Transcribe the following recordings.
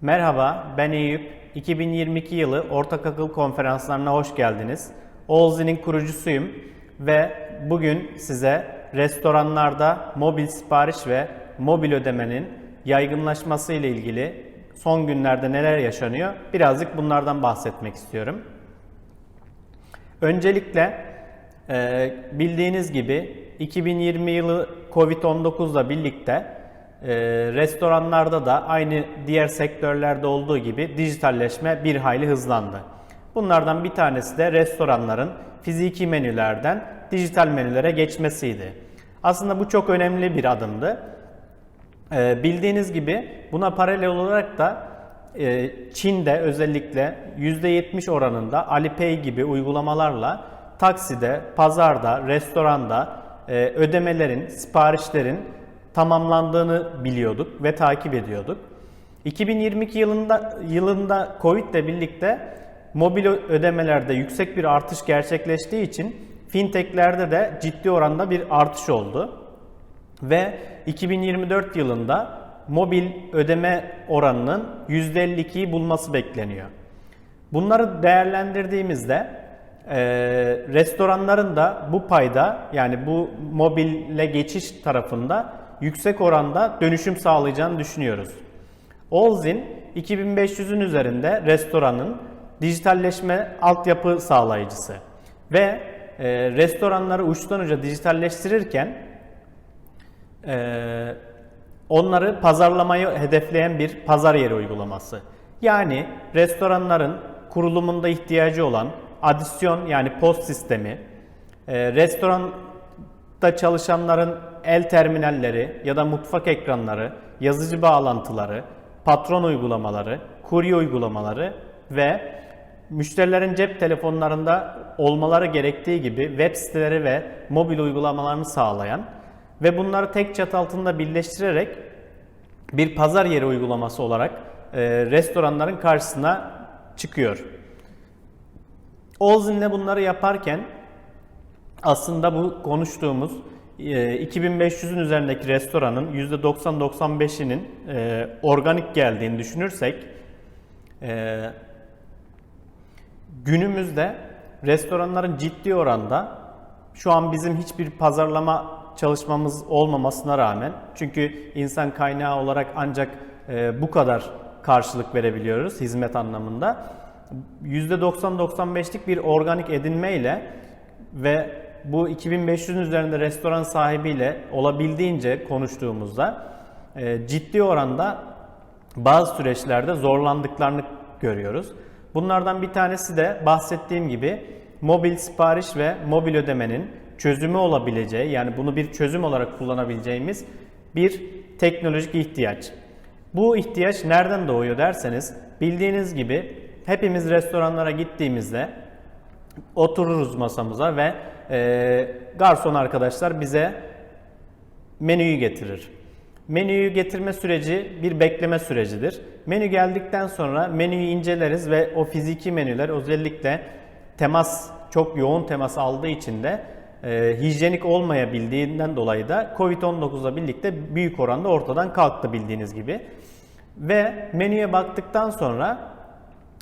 Merhaba, ben Eyüp. 2022 yılı Ortak Akıl Konferanslarına hoş geldiniz. Oğuzli'nin kurucusuyum ve bugün size restoranlarda mobil sipariş ve mobil ödemenin yaygınlaşması ile ilgili son günlerde neler yaşanıyor birazcık bunlardan bahsetmek istiyorum. Öncelikle e, bildiğiniz gibi 2020 yılı Covid-19 ile birlikte restoranlarda da aynı diğer sektörlerde olduğu gibi dijitalleşme bir hayli hızlandı. Bunlardan bir tanesi de restoranların fiziki menülerden dijital menülere geçmesiydi. Aslında bu çok önemli bir adımdı. Ee, bildiğiniz gibi buna paralel olarak da e, Çin'de özellikle %70 oranında Alipay gibi uygulamalarla takside, pazarda, restoranda e, ödemelerin, siparişlerin tamamlandığını biliyorduk ve takip ediyorduk. 2022 yılında yılında Covid ile birlikte mobil ödemelerde yüksek bir artış gerçekleştiği için fintechlerde de ciddi oranda bir artış oldu ve 2024 yılında mobil ödeme oranının %52'yi bulması bekleniyor. Bunları değerlendirdiğimizde e, restoranların da bu payda yani bu mobille geçiş tarafında yüksek oranda dönüşüm sağlayacağını düşünüyoruz. Olzin 2500'ün üzerinde restoranın dijitalleşme altyapı sağlayıcısı ve e, restoranları uçtan uca dijitalleştirirken ee, onları pazarlamayı hedefleyen bir pazar yeri uygulaması. Yani restoranların kurulumunda ihtiyacı olan adisyon yani post sistemi, e, restoranda çalışanların el terminalleri ya da mutfak ekranları, yazıcı bağlantıları, patron uygulamaları, kurye uygulamaları ve müşterilerin cep telefonlarında olmaları gerektiği gibi web siteleri ve mobil uygulamalarını sağlayan ve bunları tek çatı altında birleştirerek bir pazar yeri uygulaması olarak e, restoranların karşısına çıkıyor. Olzin'le bunları yaparken aslında bu konuştuğumuz e, 2500'ün üzerindeki restoranın %90-95'inin e, organik geldiğini düşünürsek e, günümüzde restoranların ciddi oranda şu an bizim hiçbir pazarlama çalışmamız olmamasına rağmen çünkü insan kaynağı olarak ancak e, bu kadar karşılık verebiliyoruz hizmet anlamında. %90-95'lik bir organik edinmeyle ve bu 2500'ün üzerinde restoran sahibiyle olabildiğince konuştuğumuzda e, ciddi oranda bazı süreçlerde zorlandıklarını görüyoruz. Bunlardan bir tanesi de bahsettiğim gibi mobil sipariş ve mobil ödemenin çözümü olabileceği yani bunu bir çözüm olarak kullanabileceğimiz bir teknolojik ihtiyaç. Bu ihtiyaç nereden doğuyor derseniz bildiğiniz gibi hepimiz restoranlara gittiğimizde otururuz masamıza ve e, garson arkadaşlar bize menüyü getirir. Menüyü getirme süreci bir bekleme sürecidir. Menü geldikten sonra menüyü inceleriz ve o fiziki menüler özellikle temas çok yoğun temas aldığı için de e, hijyenik olmayabildiğinden dolayı da Covid-19'la birlikte büyük oranda ortadan kalktı bildiğiniz gibi. Ve menüye baktıktan sonra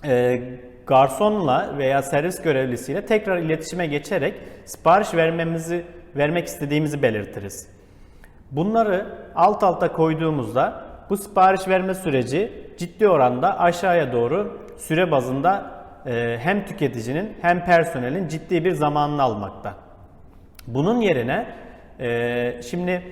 e, garsonla veya servis görevlisiyle tekrar iletişime geçerek sipariş vermemizi vermek istediğimizi belirtiriz. Bunları alt alta koyduğumuzda bu sipariş verme süreci ciddi oranda aşağıya doğru süre bazında e, hem tüketicinin hem personelin ciddi bir zamanını almakta. Bunun yerine e, şimdi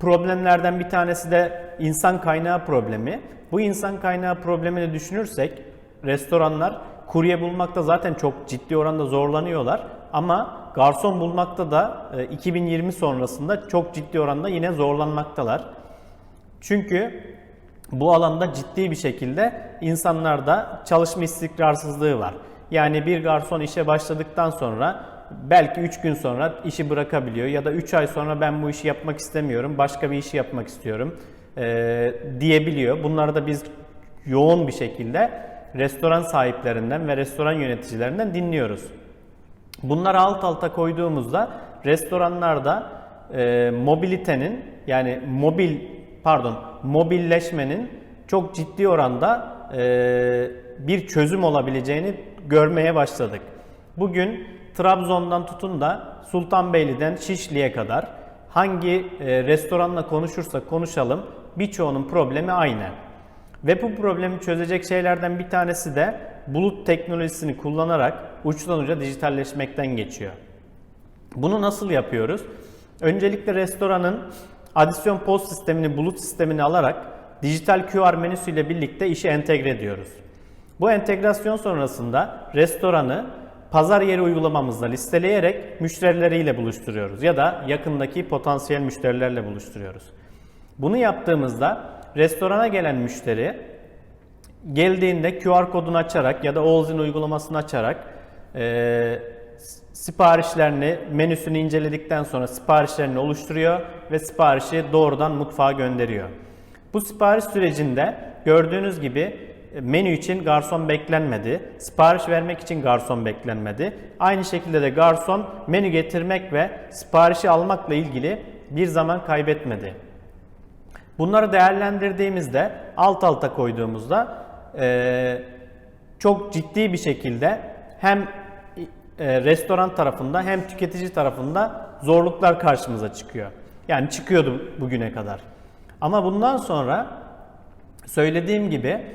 problemlerden bir tanesi de insan kaynağı problemi. Bu insan kaynağı problemini düşünürsek restoranlar kurye bulmakta zaten çok ciddi oranda zorlanıyorlar ama garson bulmakta da e, 2020 sonrasında çok ciddi oranda yine zorlanmaktalar. Çünkü bu alanda ciddi bir şekilde insanlarda çalışma istikrarsızlığı var. Yani bir garson işe başladıktan sonra belki 3 gün sonra işi bırakabiliyor ya da 3 ay sonra ben bu işi yapmak istemiyorum, başka bir işi yapmak istiyorum e, diyebiliyor. Bunları da biz yoğun bir şekilde restoran sahiplerinden ve restoran yöneticilerinden dinliyoruz. Bunları alt alta koyduğumuzda restoranlarda e, mobilitenin yani mobil pardon mobilleşmenin çok ciddi oranda e, bir çözüm olabileceğini görmeye başladık. Bugün Trabzon'dan tutun da Sultanbeyli'den Şişli'ye kadar hangi e, restoranla konuşursak konuşalım birçoğunun problemi aynı. Ve bu problemi çözecek şeylerden bir tanesi de bulut teknolojisini kullanarak uçtan uca dijitalleşmekten geçiyor. Bunu nasıl yapıyoruz? Öncelikle restoranın adisyon post sistemini, bulut sistemini alarak dijital QR menüsüyle birlikte işi entegre ediyoruz. Bu entegrasyon sonrasında restoranı pazar yeri uygulamamızla listeleyerek müşterileriyle buluşturuyoruz ya da yakındaki potansiyel müşterilerle buluşturuyoruz. Bunu yaptığımızda restorana gelen müşteri geldiğinde QR kodunu açarak ya da Olzin uygulamasını açarak e, siparişlerini, menüsünü inceledikten sonra siparişlerini oluşturuyor ve siparişi doğrudan mutfağa gönderiyor. Bu sipariş sürecinde gördüğünüz gibi e, menü için garson beklenmedi, sipariş vermek için garson beklenmedi. Aynı şekilde de garson menü getirmek ve siparişi almakla ilgili bir zaman kaybetmedi. Bunları değerlendirdiğimizde alt alta koyduğumuzda e, çok ciddi bir şekilde hem e, restoran tarafında hem tüketici tarafında zorluklar karşımıza çıkıyor. Yani çıkıyordu bugüne kadar. Ama bundan sonra söylediğim gibi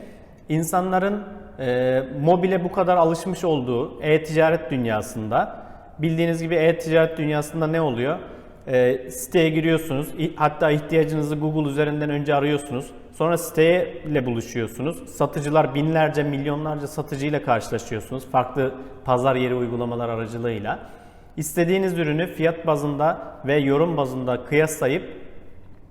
insanların e, mobile bu kadar alışmış olduğu e-ticaret dünyasında bildiğiniz gibi e-ticaret dünyasında ne oluyor? E, siteye giriyorsunuz. Hatta ihtiyacınızı Google üzerinden önce arıyorsunuz. Sonra siteyle buluşuyorsunuz. Satıcılar binlerce, milyonlarca satıcıyla karşılaşıyorsunuz. Farklı pazar yeri uygulamalar aracılığıyla. İstediğiniz ürünü fiyat bazında ve yorum bazında kıyaslayıp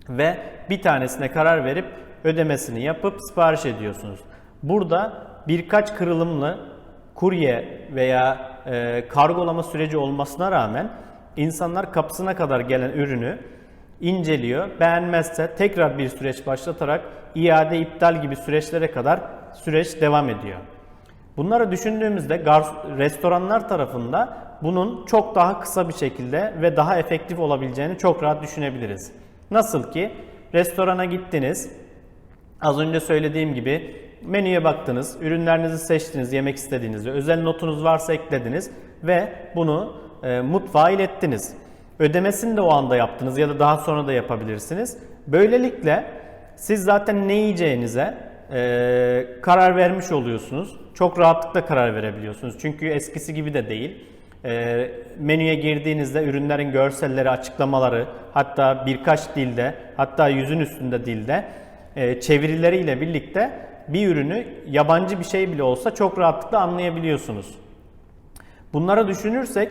ve bir tanesine karar verip ödemesini yapıp sipariş ediyorsunuz. Burada birkaç kırılımlı kurye veya e, kargolama süreci olmasına rağmen insanlar kapısına kadar gelen ürünü inceliyor. Beğenmezse tekrar bir süreç başlatarak iade iptal gibi süreçlere kadar süreç devam ediyor. Bunları düşündüğümüzde restoranlar tarafında bunun çok daha kısa bir şekilde ve daha efektif olabileceğini çok rahat düşünebiliriz. Nasıl ki restorana gittiniz, az önce söylediğim gibi menüye baktınız, ürünlerinizi seçtiniz yemek istediğinizde, özel notunuz varsa eklediniz ve bunu e, mutfağa ilettiniz. Ödemesini de o anda yaptınız ya da daha sonra da yapabilirsiniz. Böylelikle siz zaten ne yiyeceğinize e, karar vermiş oluyorsunuz. Çok rahatlıkla karar verebiliyorsunuz. Çünkü eskisi gibi de değil. E, menüye girdiğinizde ürünlerin görselleri, açıklamaları, hatta birkaç dilde, hatta yüzün üstünde dilde e, çevirileriyle birlikte bir ürünü yabancı bir şey bile olsa çok rahatlıkla anlayabiliyorsunuz. Bunları düşünürsek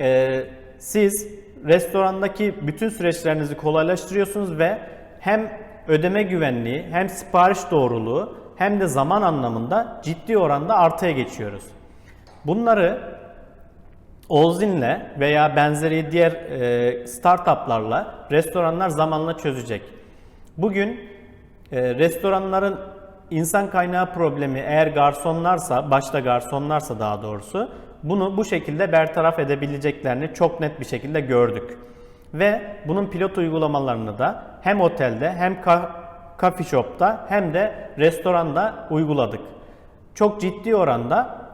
e, siz restorandaki bütün süreçlerinizi kolaylaştırıyorsunuz ve hem ödeme güvenliği hem sipariş doğruluğu hem de zaman anlamında ciddi oranda artıya geçiyoruz. Bunları Olzin'le veya benzeri diğer e, startuplarla restoranlar zamanla çözecek. Bugün e, restoranların insan kaynağı problemi eğer garsonlarsa, başta garsonlarsa daha doğrusu bunu bu şekilde bertaraf edebileceklerini çok net bir şekilde gördük. Ve bunun pilot uygulamalarını da hem otelde hem coffee shop'ta hem de restoranda uyguladık. Çok ciddi oranda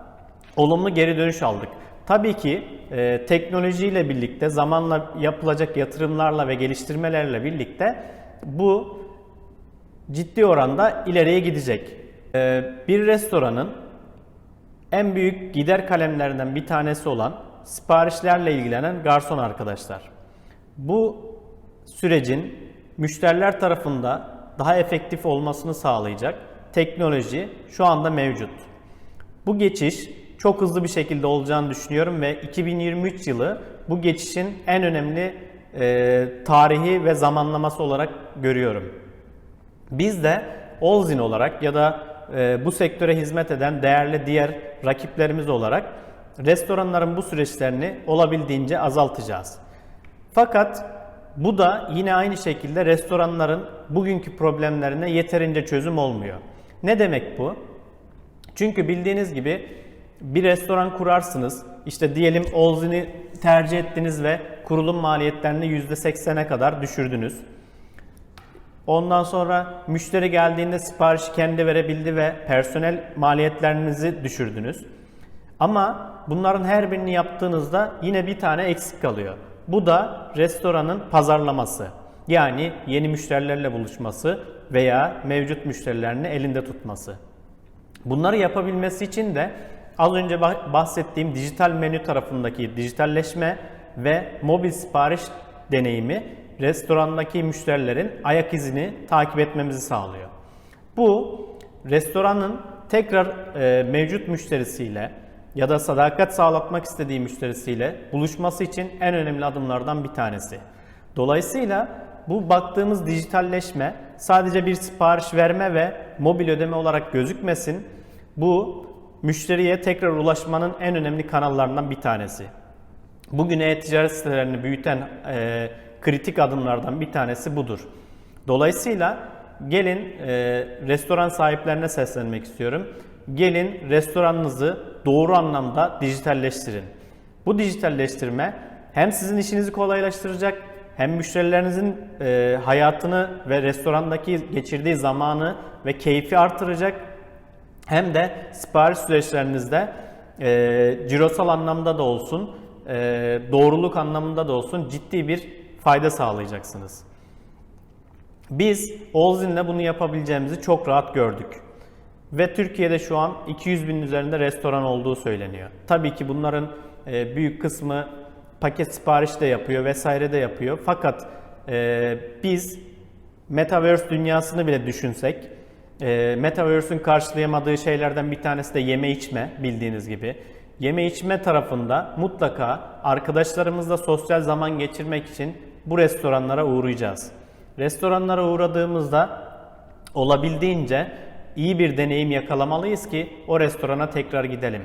olumlu geri dönüş aldık. Tabii ki e, teknolojiyle birlikte, zamanla yapılacak yatırımlarla ve geliştirmelerle birlikte bu ciddi oranda ileriye gidecek. E, bir restoranın en büyük gider kalemlerinden bir tanesi olan siparişlerle ilgilenen garson arkadaşlar. Bu sürecin müşteriler tarafında daha efektif olmasını sağlayacak teknoloji şu anda mevcut. Bu geçiş çok hızlı bir şekilde olacağını düşünüyorum ve 2023 yılı bu geçişin en önemli e, tarihi ve zamanlaması olarak görüyorum. Biz de Olzin olarak ya da e, bu sektöre hizmet eden değerli diğer rakiplerimiz olarak restoranların bu süreçlerini olabildiğince azaltacağız. Fakat bu da yine aynı şekilde restoranların bugünkü problemlerine yeterince çözüm olmuyor. Ne demek bu? Çünkü bildiğiniz gibi bir restoran kurarsınız. İşte diyelim Olzin'i tercih ettiniz ve kurulum maliyetlerini %80'e kadar düşürdünüz. Ondan sonra müşteri geldiğinde siparişi kendi verebildi ve personel maliyetlerinizi düşürdünüz. Ama bunların her birini yaptığınızda yine bir tane eksik kalıyor. Bu da restoranın pazarlaması. Yani yeni müşterilerle buluşması veya mevcut müşterilerini elinde tutması. Bunları yapabilmesi için de az önce bah- bahsettiğim dijital menü tarafındaki dijitalleşme ve mobil sipariş deneyimi restorandaki müşterilerin ayak izini takip etmemizi sağlıyor. Bu restoranın tekrar e, mevcut müşterisiyle ya da sadakat sağlatmak istediği müşterisiyle buluşması için en önemli adımlardan bir tanesi. Dolayısıyla bu baktığımız dijitalleşme sadece bir sipariş verme ve mobil ödeme olarak gözükmesin. Bu müşteriye tekrar ulaşmanın en önemli kanallarından bir tanesi. Bugün e-ticaret sitelerini büyüten e, kritik adımlardan bir tanesi budur. Dolayısıyla gelin e, restoran sahiplerine seslenmek istiyorum. Gelin restoranınızı doğru anlamda dijitalleştirin. Bu dijitalleştirme hem sizin işinizi kolaylaştıracak hem müşterilerinizin e, hayatını ve restorandaki geçirdiği zamanı ve keyfi artıracak hem de sipariş süreçlerinizde e, cirosal anlamda da olsun, e, doğruluk anlamında da olsun ciddi bir fayda sağlayacaksınız. Biz Olzin'le bunu yapabileceğimizi çok rahat gördük. Ve Türkiye'de şu an 200 binin üzerinde restoran olduğu söyleniyor. Tabii ki bunların e, büyük kısmı paket sipariş de yapıyor vesaire de yapıyor. Fakat e, biz Metaverse dünyasını bile düşünsek, e, Metaverse'ün karşılayamadığı şeylerden bir tanesi de yeme içme bildiğiniz gibi. Yeme içme tarafında mutlaka arkadaşlarımızla sosyal zaman geçirmek için bu restoranlara uğrayacağız. Restoranlara uğradığımızda olabildiğince iyi bir deneyim yakalamalıyız ki o restorana tekrar gidelim.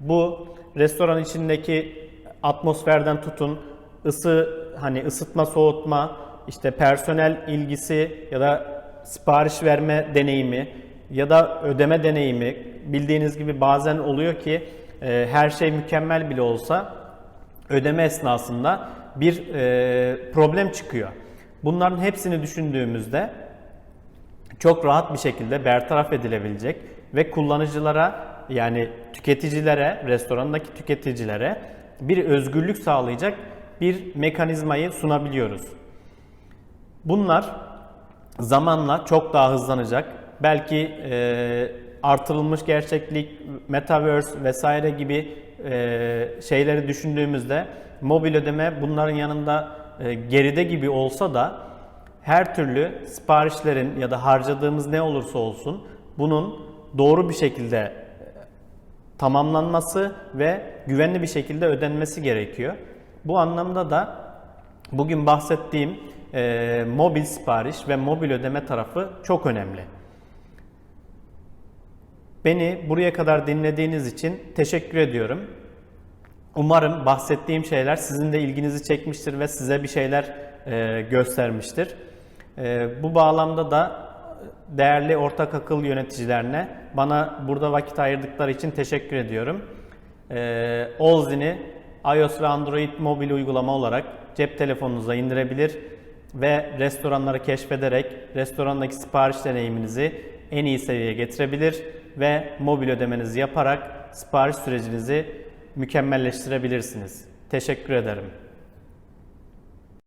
Bu restoran içindeki atmosferden tutun, ısı hani ısıtma, soğutma, işte personel ilgisi ya da sipariş verme deneyimi ya da ödeme deneyimi bildiğiniz gibi bazen oluyor ki e, her şey mükemmel bile olsa ödeme esnasında bir e, problem çıkıyor. Bunların hepsini düşündüğümüzde çok rahat bir şekilde bertaraf edilebilecek ve kullanıcılara yani tüketicilere, restorandaki tüketicilere bir özgürlük sağlayacak bir mekanizmayı sunabiliyoruz. Bunlar zamanla çok daha hızlanacak. Belki e, artırılmış gerçeklik, metaverse vesaire gibi e, şeyleri düşündüğümüzde mobil ödeme bunların yanında e, geride gibi olsa da her türlü siparişlerin ya da harcadığımız ne olursa olsun bunun doğru bir şekilde e, tamamlanması ve güvenli bir şekilde ödenmesi gerekiyor. Bu anlamda da bugün bahsettiğim e, mobil sipariş ve mobil ödeme tarafı çok önemli. Beni buraya kadar dinlediğiniz için teşekkür ediyorum. Umarım bahsettiğim şeyler sizin de ilginizi çekmiştir ve size bir şeyler e, göstermiştir. E, bu bağlamda da değerli ortak akıl yöneticilerine bana burada vakit ayırdıkları için teşekkür ediyorum. E, Olzin'i iOS ve Android mobil uygulama olarak cep telefonunuza indirebilir ve restoranları keşfederek restorandaki sipariş deneyiminizi en iyi seviyeye getirebilir ve mobil ödemenizi yaparak sipariş sürecinizi mükemmelleştirebilirsiniz. Teşekkür ederim.